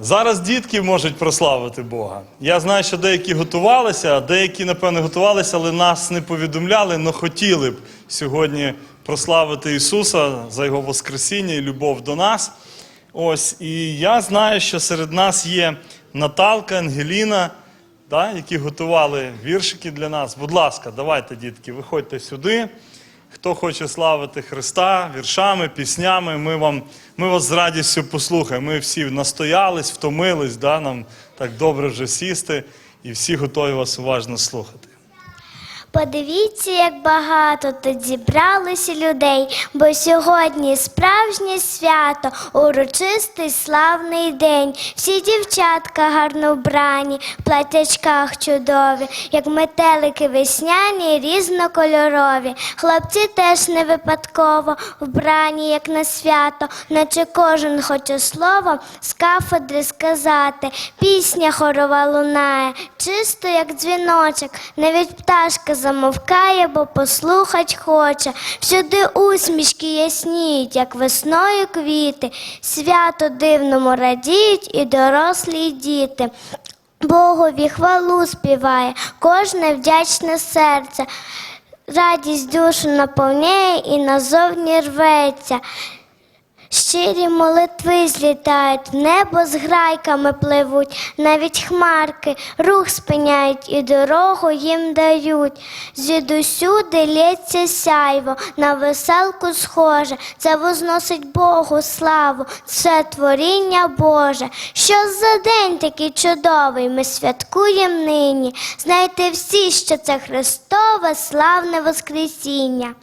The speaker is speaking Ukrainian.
Зараз дітки можуть прославити Бога. Я знаю, що деякі готувалися, а деякі, напевно, готувалися, але нас не повідомляли, але хотіли б сьогодні прославити Ісуса за Його Воскресіння і любов до нас. Ось, і я знаю, що серед нас є Наталка, Ангеліна, да, які готували віршики для нас. Будь ласка, давайте, дітки, виходьте сюди. Хто хоче славити Христа віршами, піснями, ми, вам, ми вас з радістю послухаємо. Ми всі настоялись, втомились, да, нам так добре вже сісти, і всі готові вас уважно слухати. Подивіться, як багато тут зібралося людей, бо сьогодні справжнє свято, урочистий славний день. Всі дівчатка гарно вбрані, в платячках чудові, як метелики весняні, різнокольорові. Хлопці теж не випадково вбрані, як на свято, наче кожен хоче слово з кафедри сказати. Пісня хорова лунає, чисто як дзвіночок, навіть пташка замовкає, бо послухать хоче. Всюди усмішки ясніють, як весною квіти, свято дивному радіють і дорослі діти. Богові хвалу співає, кожне вдячне серце. Радість душу наповняє і назовні рветься. Щирі молитви злітають, в небо з грайками пливуть, навіть хмарки рух спиняють і дорогу їм дають. Звідусюди лється сяйво, на веселку схоже, це возносить Богу славу, це творіння Боже. Що за день такий чудовий, ми святкуємо нині. Знайте всі, що це Христове славне Воскресіння.